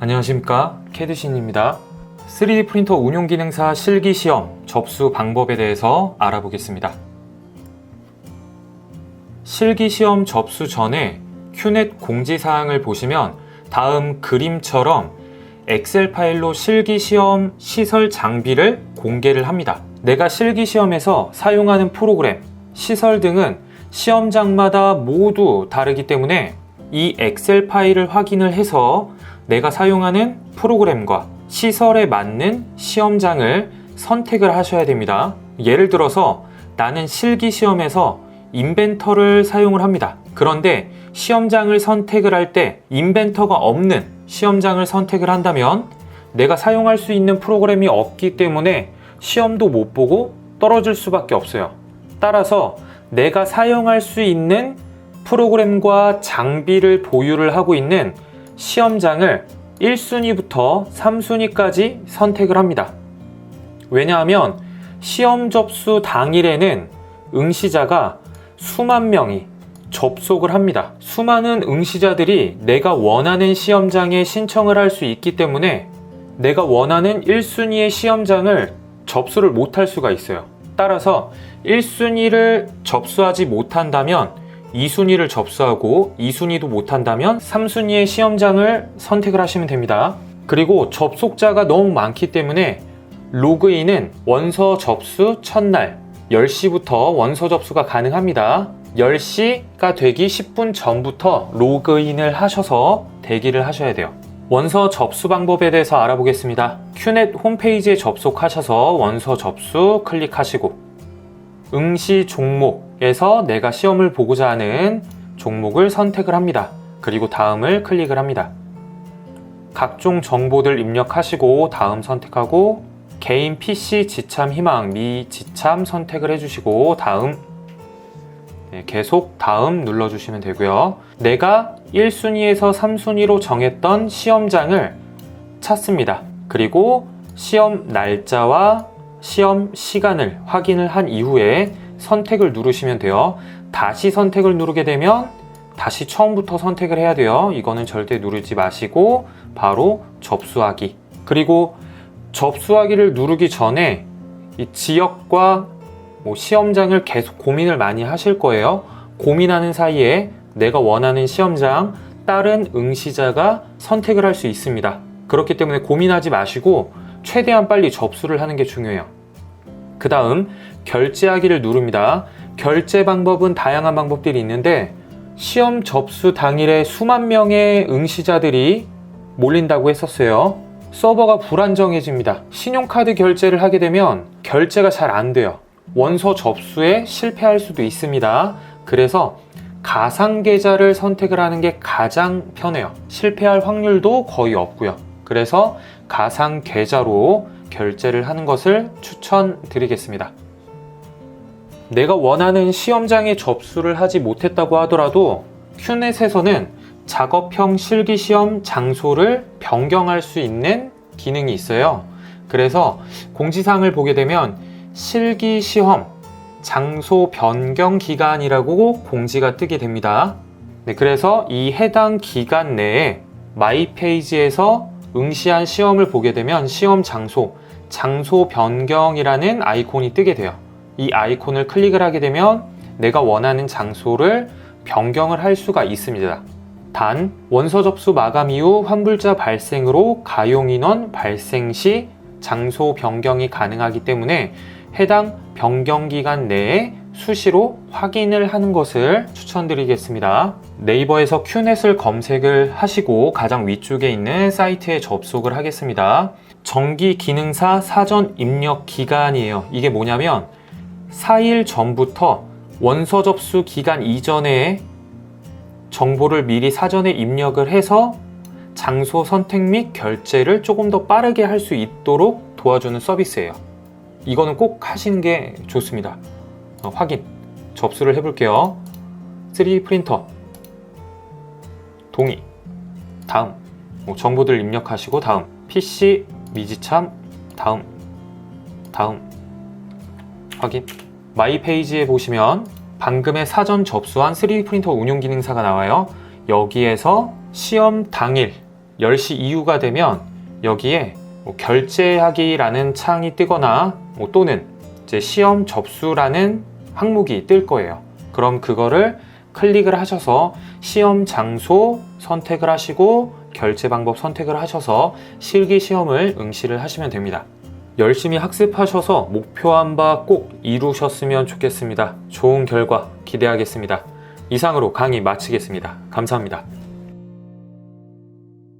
안녕하십니까? 캐드신입니다. 3D 프린터 운용 기능사 실기 시험 접수 방법에 대해서 알아보겠습니다. 실기 시험 접수 전에 큐넷 공지사항을 보시면 다음 그림처럼 엑셀 파일로 실기 시험 시설 장비를 공개를 합니다. 내가 실기 시험에서 사용하는 프로그램, 시설 등은 시험장마다 모두 다르기 때문에 이 엑셀 파일을 확인을 해서 내가 사용하는 프로그램과 시설에 맞는 시험장을 선택을 하셔야 됩니다. 예를 들어서 나는 실기 시험에서 인벤터를 사용을 합니다. 그런데 시험장을 선택을 할 때 인벤터가 없는 시험장을 선택을 한다면 내가 사용할 수 있는 프로그램이 없기 때문에 시험도 못 보고 떨어질 수밖에 없어요. 따라서 내가 사용할 수 있는 프로그램과 장비를 보유를 하고 있는 시험장을 1순위부터 3순위까지 선택을 합니다. 왜냐하면 시험 접수 당일에는 응시자가 수만 명이 접속을 합니다. 수많은 응시자들이 내가 원하는 시험장에 신청을 할 수 있기 때문에 내가 원하는 1순위의 시험장을 접수를 못할 수가 있어요. 따라서 1순위를 접수하지 못한다면 2순위를 접수하고 2순위도 못한다면 3순위의 시험장을 선택을 하시면 됩니다. 그리고 접속자가 너무 많기 때문에 로그인은 원서 접수 첫날 10시부터 원서 접수가 가능합니다. 10시가 되기 10분 전부터 로그인을 하셔서 대기를 하셔야 돼요. 원서 접수 방법에 대해서 알아보겠습니다. 큐넷 홈페이지에 접속하셔서 원서 접수 클릭하시고 응시 종목 에서 내가 시험을 보고자 하는 종목을 선택을 합니다. 그리고 다음을 클릭을 합니다. 각종 정보들 입력하시고 다음 선택하고 개인 PC 지참 희망 미 지참 선택을 해주시고 다음 네, 계속 다음 눌러주시면 되고요. 내가 1순위에서 3순위로 정했던 시험장을 찾습니다. 그리고 시험 날짜와 시험 시간을 확인을 한 이후에 선택을 누르시면 돼요. 다시 선택을 누르게 되면 다시 처음부터 선택을 해야 돼요. 이거는 절대 누르지 마시고 바로 접수하기. 그리고 접수하기를 누르기 전에 이 지역과 뭐 시험장을 계속 고민을 많이 하실 거예요. 고민하는 사이에 내가 원하는 시험장 다른 응시자가 선택을 할 수 있습니다. 그렇기 때문에 고민하지 마시고 최대한 빨리 접수를 하는 게 중요해요. 그 다음 결제하기를 누릅니다. 결제 방법은 다양한 방법들이 있는데 시험 접수 당일에 수만 명의 응시자들이 몰린다고 했었어요. 서버가 불안정해집니다. 신용카드 결제를 하게 되면 결제가 잘 안 돼요. 원서 접수에 실패할 수도 있습니다. 그래서 가상 계좌를 선택을 하는 게 가장 편해요. 실패할 확률도 거의 없고요. 그래서 가상 계좌로 결제를 하는 것을 추천드리겠습니다. 내가 원하는 시험장에 접수를 하지 못했다고 하더라도 큐넷에서는 작업형 실기시험 장소를 변경할 수 있는 기능이 있어요. 그래서 공지사항을 보게 되면 실기시험 장소 변경 기간이라고 공지가 뜨게 됩니다. 네, 그래서 이 해당 기간 내에 마이 페이지에서 응시한 시험을 보게 되면 시험 장소, 장소 변경이라는 아이콘이 뜨게 돼요. 이 아이콘을 클릭을 하게 되면 내가 원하는 장소를 변경을 할 수가 있습니다. 단, 원서 접수 마감 이후 환불자 발생으로 가용 인원 발생 시 장소 변경이 가능하기 때문에 해당 변경 기간 내에 수시로 확인을 하는 것을 추천드리겠습니다. 네이버에서 큐넷을 검색을 하시고 가장 위쪽에 있는 사이트에 접속을 하겠습니다. 정기 기능사 사전 입력 기간이에요. 이게 뭐냐면 4일 전부터 원서 접수 기간 이전에 정보를 미리 사전에 입력을 해서 장소 선택 및 결제를 조금 더 빠르게 할 수 있도록 도와주는 서비스예요. 이거는 꼭 하시는 게 좋습니다. 어, 확인. 접수를 해볼게요. 3D 프린터. 동의. 다음. 뭐 정보들 입력하시고 다음. PC 미지참. 다음. 다음. 확인. 마이 페이지에 보시면 방금의 사전 접수한 3D 프린터 운용 기능사가 나와요. 여기에서 시험 당일 10시 이후가 되면 여기에 뭐 결제하기라는 창이 뜨거나 뭐 또는 이제 시험 접수라는 항목이 뜰 거예요. 그럼 그거를 클릭을 하셔서 시험 장소 선택을 하시고 결제 방법 선택을 하셔서 실기 시험을 응시를 하시면 됩니다. 열심히 학습하셔서 목표한 바 꼭 이루셨으면 좋겠습니다. 좋은 결과 기대하겠습니다. 이상으로 강의 마치겠습니다. 감사합니다.